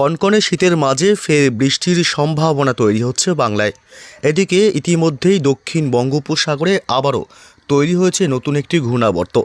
কনকনে শীতের মাঝে ফের বৃষ্টির সম্ভাবনা তৈরি হচ্ছে বাংলায়। এদিকে ইতিমধ্যেই দক্ষিণ বঙ্গোপসাগরে আবারও তৈরি হয়েছে নতুন একটি ঘূর্ণাবর্ত,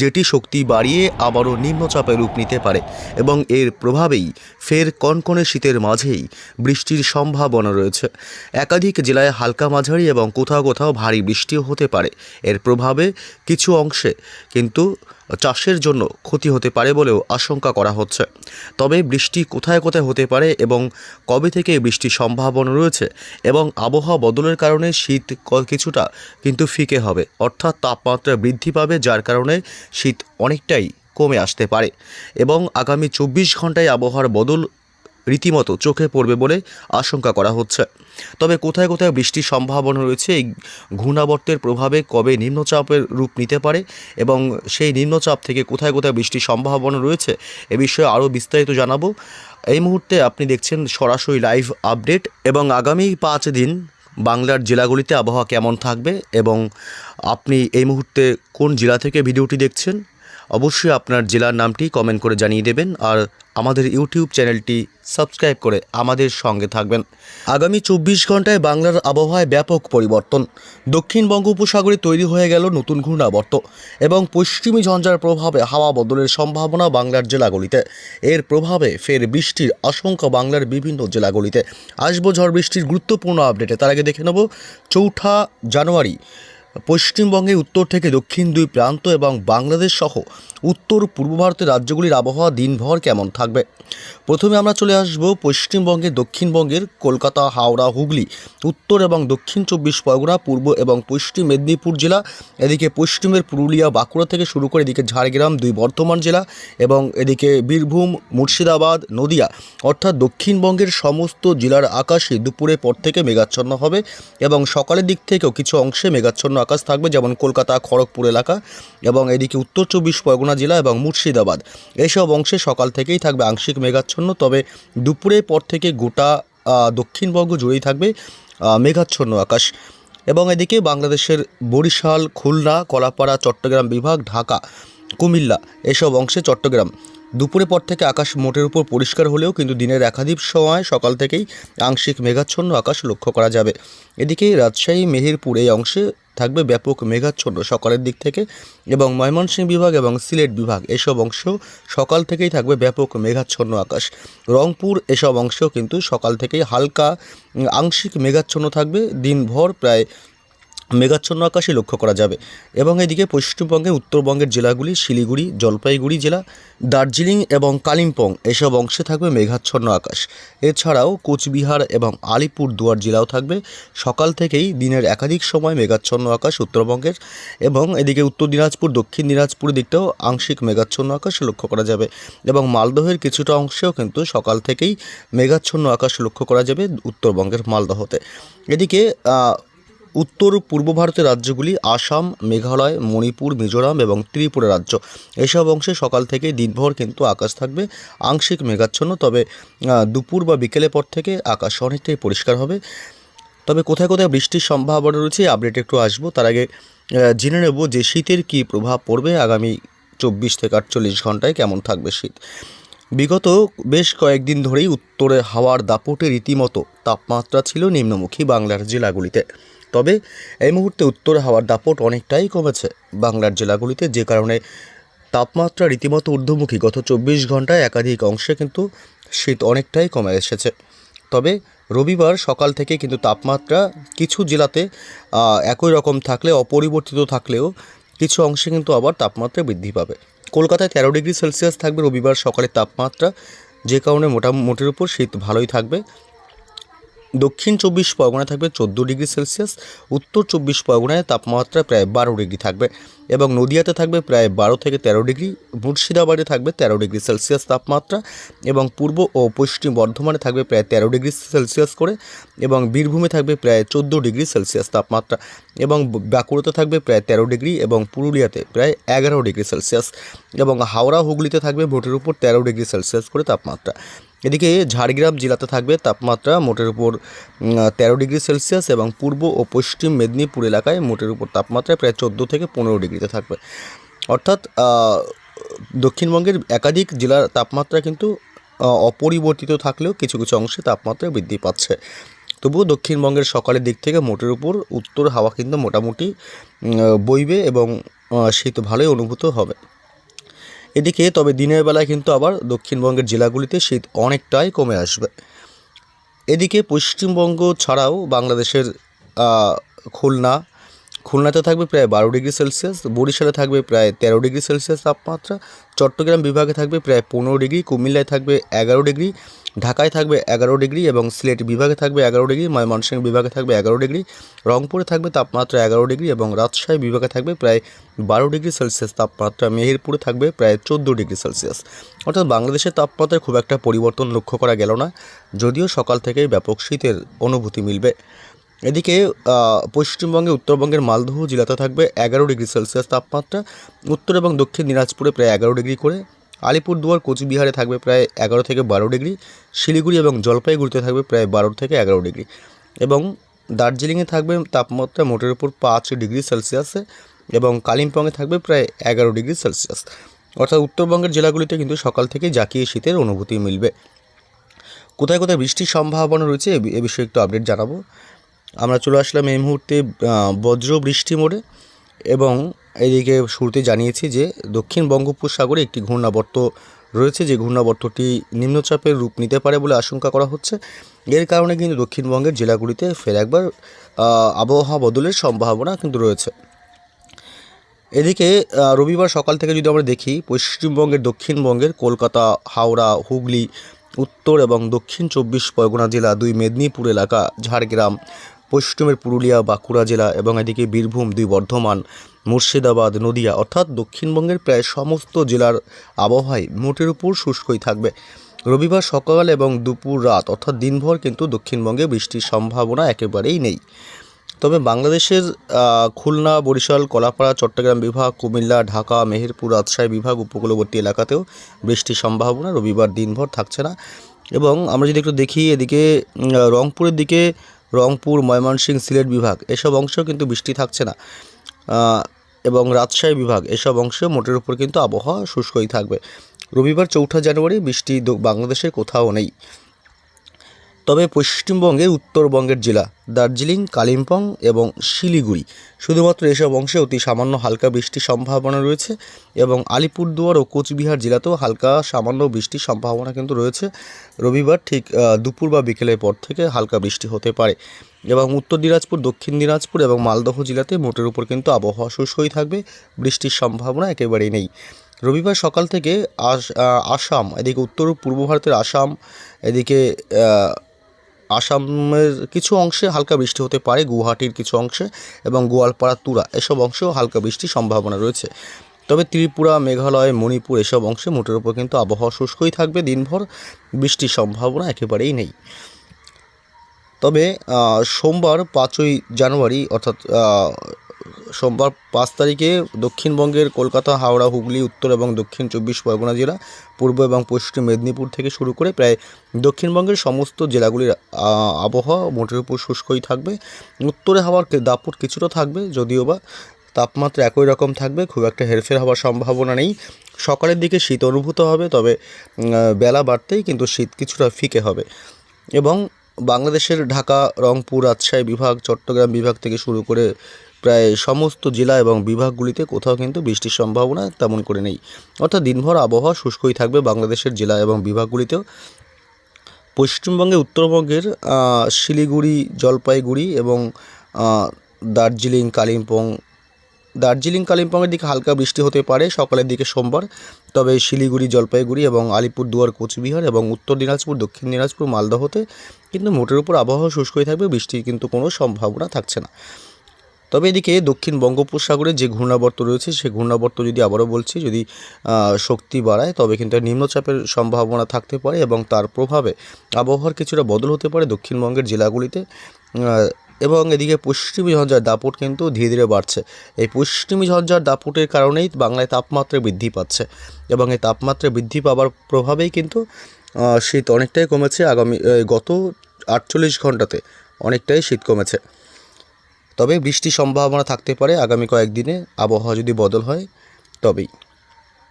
যেটি শক্তি বাড়িয়ে আবারও নিম্নচাপে রূপ নিতে পারে এবং এর প্রভাবেই ফের কনকনে শীতের মাঝেই বৃষ্টির সম্ভাবনা রয়েছে। একাধিক জেলায় হালকা মাঝারি এবং কোথাও কোথাও ভারী বৃষ্টিও হতে পারে। এর প্রভাবে কিছু অংশে কিন্তু চাষের জন্য ক্ষতি হতে পারে বলেও আশঙ্কা করা হচ্ছে। তবে বৃষ্টি কোথায় কোথায় হতে পারে এবং কবে থেকে বৃষ্টির সম্ভাবনা রয়েছে এবং আবহাওয়া বদলের কারণে শীত কিছুটা কিন্তু ফিকে হবে, অর্থাৎ তাপমাত্রা বৃদ্ধি পাবে, যার কারণে শীত অনেকটাই কমে আসতে পারে। এবং আগামী চব্বিশ ঘন্টায় আবহাওয়ার বদল রীতিমতো চোখে পড়বে বলে আশঙ্কা করা হচ্ছে। তবে কোথায় কোথায় বৃষ্টির সম্ভাবনা রয়েছে, এই ঘূর্ণাবর্তের প্রভাবে কবে নিম্নচাপের রূপ নিতে পারে এবং সেই নিম্নচাপ থেকে কোথায় কোথায় বৃষ্টির সম্ভাবনা রয়েছে, এ বিষয়ে আরও বিস্তারিত জানাব। এই মুহূর্তে আপনি দেখছেন সরাসরি লাইভ আপডেট এবং আগামী পাঁচ দিন বাংলার জেলাগুলিতে আবহাওয়া কেমন থাকবে এবং আপনি এই মুহূর্তে কোন জেলা থেকে ভিডিওটি দেখছেন অবশ্যই আপনার জেলার নামটি কমেন্ট করে জানিয়ে দেবেন আর আমাদের ইউটিউব চ্যানেলটি সাবস্ক্রাইব করে আমাদের সঙ্গে থাকবেন। আগামী চব্বিশ ঘন্টায় বাংলার আবহাওয়ায় ব্যাপক পরিবর্তন। দক্ষিণ বঙ্গোপসাগরে তৈরি হয়ে গেল নতুন ঘূর্ণাবর্ত এবং পশ্চিমী ঝঞ্ঝার প্রভাবে হাওয়া বদলের সম্ভাবনা বাংলার জেলাগুলিতে। এর প্রভাবে ফের বৃষ্টির আশঙ্কা বাংলার বিভিন্ন জেলাগুলিতে। আসব ঝড় বৃষ্টির গুরুত্বপূর্ণ আপডেটে তার আগে দেখে নেব, চৌঠা জানুয়ারি পশ্চিমবঙ্গের উত্তর থেকে দক্ষিণ দুই প্রান্ত এবং বাংলাদেশ সহ উত্তর পূর্ব ভারতের রাজ্যগুলির আবহাওয়া দিনভর কেমন থাকবে? প্রথমে আমরা চলে আসব পশ্চিমবঙ্গে দক্ষিণবঙ্গের কলকাতা, হাওড়া, হুগলি, উত্তর এবং দক্ষিণ চব্বিশ পরগনা, পূর্ব এবং পশ্চিম মেদিনীপুর জেলা, এদিকে পশ্চিমের পুরুলিয়া, বাঁকুড়া থেকে শুরু করে এদিকে ঝাড়গ্রাম, দুই বর্ধমান জেলা এবং এদিকে বীরভূম, মুর্শিদাবাদ, নদিয়া, অর্থাৎ দক্ষিণবঙ্গের সমস্ত জেলার আকাশে দুপুরের পর থেকে মেঘাচ্ছন্ন হবে এবং সকালের দিক থেকেও কিছু অংশে মেঘাচ্ছন্ন আকাশ থাকবে, যেমন কলকাতা, খড়গপুর এলাকা এবং এদিকে উত্তর চব্বিশ পরগনা জেলা এবং মুর্শিদাবাদ। এইসব অংশে সকাল থেকেই থাকবে আংশিক মেঘাচ্ছন্ন, তবে দুপুরের পর থেকে গোটা দক্ষিণবঙ্গ জুড়েই থাকবে মেঘাচ্ছন্ন আকাশ। এবং এদিকে বাংলাদেশের বরিশাল, খুলনা, কলাপাড়া, চট্টগ্রাম বিভাগ, ঢাকা, কুমিল্লা এসব অংশে চট্টগ্রাম। দুপুরের পর থেকে আকাশ মোটের উপর পরিষ্কার হলেও কিন্তু দিনের একাধিক সময় সকাল থেকেই আংশিক মেঘাচ্ছন্ন আকাশ লক্ষ্য করা যাবে। এদিকে রাজশাহী, মেহেরপুর এই অংশে থাকবে ব্যাপক মেঘাচ্ছন্ন সকালের দিক থেকে এবং ময়মনসিংহ বিভাগ এবং সিলেট বিভাগ এসব অংশ সকাল থেকেই থাকবে ব্যাপক মেঘাচ্ছন্ন আকাশ। রংপুর এসব অংশ কিন্তু সকাল থেকেই হালকা আংশিক মেঘাচ্ছন্ন থাকবে। দিনভর প্রায় মেঘাচ্ছন্ন আকাশে লক্ষ্য করা যাবে। এবং এদিকে পশ্চিমবঙ্গে, উত্তরবঙ্গের জেলাগুলি শিলিগুড়ি, জলপাইগুড়ি জেলা, দার্জিলিং এবং কালিম্পং এসব অংশে থাকবে মেঘাচ্ছন্ন আকাশ। এছাড়াও কোচবিহার এবং আলিপুর দুয়ার জেলাও থাকবে। সকাল থেকেই দিনের একাধিক সময় মেঘাচ্ছন্ন আকাশ উত্তরবঙ্গের এবং এদিকে উত্তর দিনাজপুর, দক্ষিণ দিনাজপুর দিকটাও আংশিক মেঘাচ্ছন্ন আকাশ লক্ষ্য করা যাবে। এবং মালদহের কিছুটা অংশেও কিন্তু সকাল থেকেই মেঘাচ্ছন্ন আকাশ লক্ষ্য করা যাবে উত্তরবঙ্গের মালদহতে। এদিকে উত্তর পূর্ব ভারতের রাজ্যগুলি আসাম, মেঘালয়, মণিপুর, মিজোরাম এবং ত্রিপুরা রাজ্য। এসব অংশে সকাল থেকে দিনভর কিন্তু আকাশ থাকবে আংশিক মেঘাচ্ছন্ন, তবে দুপুর বা বিকেলের পর থেকে আকাশ অনেকটাই পরিষ্কার হবে। তবে কোথায় কোথায় বৃষ্টির সম্ভাবনা রয়েছে আপডেট একটু আসব। তার আগে জেনে নেব যে শীতের কী প্রভাব পড়বে আগামী চব্বিশ থেকে আটচল্লিশ ঘন্টায়, কেমন থাকবে শীত? বিগত বেশ কয়েকদিন ধরেই উত্তরে হাওয়ার দাপটে রীতিমতো তাপমাত্রা ছিল নিম্নমুখী বাংলার জেলাগুলিতে। তবে এই মুহূর্তে উত্তর হাওয়ার দাপট অনেকটাই কমেছে। বাংলার জেলাগুলিতে যে কারণে তাপমাত্রা রীতিমতো ঊর্ধ্বমুখী। গত চব্বিশ ঘন্টায় একাধিক অংশে কিন্তু শীত অনেকটাই কমে এসেছে। তবে রবিবার সকাল থেকে কিন্তু তাপমাত্রা কিছু জেলাতে একই রকম থাকলে, অপরিবর্তিত থাকলেও কিছু অংশে কিন্তু আবার তাপমাত্রা বৃদ্ধি পাবে। কলকাতায় তেরো ডিগ্রি সেলসিয়াস থাকবে। রবিবার সকালের তাপমাত্রা যে কারণে মোটামুটির উপর শীত ভালোই থাকবে। দক্ষিণ চব্বিশ পরগনায় থাকবে চোদ্দ ডিগ্রি সেলসিয়াস, উত্তর চব্বিশ পরগনায় তাপমাত্রা প্রায় বারো ডিগ্রি থাকবে এবং নদিয়াতে থাকবে প্রায় বারো থেকে তেরো ডিগ্রি, মুর্শিদাবাদে থাকবে তেরো ডিগ্রি সেলসিয়াস তাপমাত্রা এবং পূর্ব ও পশ্চিম বর্ধমানে থাকবে প্রায় তেরো ডিগ্রি সেলসিয়াস করে এবং বীরভূমে থাকবে প্রায় চোদ্দ ডিগ্রি সেলসিয়াস তাপমাত্রা এবং বাঁকুড়াতে থাকবে প্রায় তেরো ডিগ্রি এবং পুরুলিয়াতে প্রায় এগারো ডিগ্রি সেলসিয়াস এবং হাওড়া হুগলিতে থাকবে ভোটের উপর তেরো ডিগ্রি সেলসিয়াস করে তাপমাত্রা। এদিকে ঝাড়গ্রাম জেলাতে থাকবে তাপমাত্রা মোটের উপর তেরো ডিগ্রি সেলসিয়াস এবং পূর্ব ও পশ্চিম মেদিনীপুর এলাকায় মোটের উপর তাপমাত্রা প্রায় চোদ্দ থেকে পনেরো ডিগ্রিতে থাকবে। অর্থাৎ দক্ষিণবঙ্গের একাধিক জেলার তাপমাত্রা কিন্তু অপরিবর্তিত থাকলেও কিছু কিছু অংশে তাপমাত্রা বৃদ্ধি পাচ্ছে। তবুও দক্ষিণবঙ্গের সকালের দিক থেকে মোটের উপর উত্তর হাওয়া কিন্তু মোটামুটি বইবে এবং শীত ভালোই অনুভূত হবে। এদিকে তবে দিনের বেলায় কিন্তু আবার দক্ষিণবঙ্গের জেলাগুলিতে শীত অনেকটাই কমে আসবে। এদিকে পশ্চিমবঙ্গ ছাড়াও বাংলাদেশের খুলনা খুলনাতে থাকবে প্রায় বারো ডিগ্রি সেলসিয়াস, বরিশালে থাকবে প্রায় তেরো ডিগ্রি সেলসিয়াস তাপমাত্রা, চট্টগ্রাম বিভাগে থাকবে প্রায় পনেরো ডিগ্রি, কুমিল্লায় থাকবে এগারো ডিগ্রি, ঢাকায় থাকবে এগারো ডিগ্রি এবং সিলেট বিভাগে থাকবে এগারো ডিগ্রি, ময়মনসিংহ বিভাগে থাকবে এগারো ডিগ্রি, রংপুরে থাকবে তাপমাত্রা এগারো ডিগ্রি এবং রাজশাহী বিভাগে থাকবে প্রায় বারো ডিগ্রি সেলসিয়াস তাপমাত্রা, মেহেরপুরে থাকবে প্রায় চোদ্দ ডিগ্রি সেলসিয়াস। অর্থাৎ বাংলাদেশের তাপমাত্রায় খুব একটা পরিবর্তন লক্ষ্য করা গেল না, যদিও সকাল থেকেই ব্যাপক শীতের অনুভূতি মিলবে। এদিকে পশ্চিমবঙ্গে উত্তরবঙ্গের মালদহ জেলাতে থাকবে এগারো ডিগ্রি সেলসিয়াস তাপমাত্রা। উত্তর এবং দক্ষিণ দিনাজপুরে প্রায় এগারো ডিগ্রি করে। আলিপুরদুয়ার, কোচবিহারে থাকবে প্রায় এগারো থেকে বারো ডিগ্রি। শিলিগুড়ি এবং জলপাইগুড়িতে থাকবে প্রায় বারো থেকে এগারো ডিগ্রি। এবং দার্জিলিংয়ে থাকবে তাপমাত্রা মোটের উপর পাঁচ ডিগ্রি সেলসিয়াসে এবং কালিম্পংয়ে থাকবে প্রায় এগারো ডিগ্রি সেলসিয়াস। অর্থাৎ উত্তরবঙ্গের জেলাগুলিতে কিন্তু সকাল থেকে জাকিয়ে শীতের অনুভূতি মিলবে। কোথায় কোথায় বৃষ্টির সম্ভাবনা রয়েছে এ বিষয়ে একটু আপডেট জানাব। আমরা চলে আসলাম এই মুহূর্তে বজ্র বৃষ্টি মোড়ে এবং এদিকে শুরুতে জানিয়েছি যে দক্ষিণ বঙ্গোপসাগরে একটি ঘূর্ণাবর্ত রয়েছে, যে ঘূর্ণাবর্তটি নিম্নচাপের রূপ নিতে পারে বলে আশঙ্কা করা হচ্ছে। এর কারণে কিন্তু দক্ষিণবঙ্গের জেলাগুলিতে ফের একবার আবহাওয়া বদলের সম্ভাবনা কিন্তু রয়েছে। এদিকে রবিবার সকাল থেকে যদি আমরা দেখি, পশ্চিমবঙ্গের, দক্ষিণবঙ্গের কলকাতা, হাওড়া, হুগলি, উত্তর এবং দক্ষিণ চব্বিশ পরগনা জেলা, দুই মেদিনীপুর এলাকা, ঝাড়গ্রাম পশ্চিমের পুরুলিয়া, বাঁকুড়া জেলা এবং এদিকে বীরভূম, দুই বর্ধমান, মুর্শিদাবাদ, নদিয়া অর্থাৎ দক্ষিণবঙ্গের প্রায় সমস্ত জেলার আবহাওয়ায় মোটের উপর শুষ্কই থাকবে। রবিবার সকাল এবং দুপুর রাত অর্থাৎ দিনভর কিন্তু দক্ষিণবঙ্গে বৃষ্টির সম্ভাবনা একেবারেই নেই। তবে বাংলাদেশের খুলনা, বরিশাল, কলাপাড়া, চট্টগ্রাম বিভাগ, কুমিল্লা, ঢাকা, মেহেরপুর, রাজশাহী বিভাগ উপকূলবর্তী এলাকাতেও বৃষ্টির সম্ভাবনা রবিবার দিনভর থাকছে না। এবং আমরা যদি একটু দেখি এদিকে রংপুরের দিকে রংপুর, ময়মনসিংহ, সিলেট বিভাগ। এসব অংশেও কিন্তু বৃষ্টি থাকছে না। এবং রাজশাহী বিভাগ, এসব অংশে মোটের উপর কিন্তু আবহাওয়া শুষ্কই থাকবে। রবিবার চৌঠা জানুয়ারি বৃষ্টি বাংলাদেশের কোথাও নেই। তবে পশ্চিমবঙ্গের উত্তরবঙ্গের জেলা দার্জিলিং, কালিম্পং এবং শিলিগুড়ি। শুধুমাত্র এসব অংশে অতি সামান্য হালকা বৃষ্টির সম্ভাবনা রয়েছে এবং আলিপুরদুয়ার ও কোচবিহার জেলাতেও হালকা সামান্য বৃষ্টির সম্ভাবনা কিন্তু রয়েছে। রবিবার ঠিক দুপুর বা বিকেলের পর থেকে হালকা বৃষ্টি হতে পারে এবং উত্তর দিনাজপুর, দক্ষিণ দিনাজপুর এবং মালদহ জেলাতে মোটের উপর কিন্তু আবহাওয়া শুষ্কই থাকবে। বৃষ্টির সম্ভাবনা একেবারেই নেই। রবিবার সকাল থেকে আস আসাম, এদিকে উত্তর পূর্ব ভারতের আসাম, এদিকে আসামের কিছু অংশে হালকা বৃষ্টি হতে পারে, গুয়াহাটির কিছু অংশে এবং গোয়ালপাড়া, তুরা এসব অংশেও হালকা বৃষ্টির সম্ভাবনা রয়েছে। তবে ত্রিপুরা, মেঘালয়, মণিপুর এসব অংশে মোটের উপর কিন্তু আবহাওয়া শুষ্কই থাকবে, দিনভর বৃষ্টির সম্ভাবনা একেবারেই নেই। তবে সোমবার পাঁচই জানুয়ারি, অর্থাৎ সোমবার পাঁচ তারিখে দক্ষিণবঙ্গের কলকাতা, হাওড়া, হুগলি, উত্তর এবং দক্ষিণ চব্বিশ পরগনা জেলা, পূর্ব এবং পশ্চিম মেদিনীপুর থেকে শুরু করে প্রায় দক্ষিণবঙ্গের সমস্ত জেলাগুলির আবহাওয়া মোটের উপর শুষ্কই থাকবে। উত্তরে হাওয়ার দাপট কিছুটা থাকবে, যদিও বা তাপমাত্রা একই রকম থাকবে, খুব একটা হেরফের হওয়ার সম্ভাবনা নেই। সকালের দিকে শীত অনুভূত হবে, তবে বেলা বাড়তেই কিন্তু শীত কিছুটা ফিকে হবে। এবং বাংলাদেশের ঢাকা, রংপুর, রাজশাহী বিভাগ, চট্টগ্রাম বিভাগ থেকে শুরু করে প্রায় সমস্ত জেলা এবং বিভাগগুলিতে কোথাও কিন্তু বৃষ্টির সম্ভাবনা তেমন করে নেই। অর্থাৎ দিনভর আবহাওয়া শুষ্কই থাকবে বাংলাদেশের জেলা এবং বিভাগগুলিতেও। পশ্চিমবঙ্গে উত্তরবঙ্গের শিলিগুড়ি, জলপাইগুড়ি এবং দার্জিলিং, কালিম্পং, দার্জিলিং, কালিম্পংয়ের দিকে হালকা বৃষ্টি হতে পারে সকালের দিকে সোমবার। তবে শিলিগুড়ি, জলপাইগুড়ি এবং আলিপুরদুয়ার কোচবিহার এবং উত্তর দিনাজপুর, দক্ষিণ দিনাজপুর, মালদহতে কিন্তু মোটের উপর আবহাওয়া শুষ্কই থাকবে, বৃষ্টির কিন্তু কোনো সম্ভাবনা থাকছে না। তবে এদিকে দক্ষিণ বঙ্গোপসাগরে যে ঘূর্ণাবর্ত রয়েছে সেই ঘূর্ণাবর্ত যদি আবারও বলছি, যদি শক্তি বাড়ায়, তবে কিন্তু নিম্নচাপের সম্ভাবনা থাকতে পারে এবং তার প্রভাবে আবহাওয়ার কিছুটা বদল হতে পারে দক্ষিণবঙ্গের জেলাগুলিতে। এবং এদিকে পশ্চিমী ঝঞ্ঝার দাপট কিন্তু ধীরে ধীরে বাড়ছে। এই পশ্চিমী ঝঞ্ঝার দাপটের কারণেই বাংলায় তাপমাত্রা বৃদ্ধি পাচ্ছে এবং এই তাপমাত্রা বৃদ্ধি পাওয়ার প্রভাবেই কিন্তু শীত অনেকটাই কমেছে। আগামী গত আটচল্লিশ ঘন্টাতে অনেকটাই শীত কমেছে। তবে বৃষ্টির সম্ভাবনা থাকতে পারে। আগামী কয়েকদিনে আবহাওয়া যদি বদল হয় তবেই।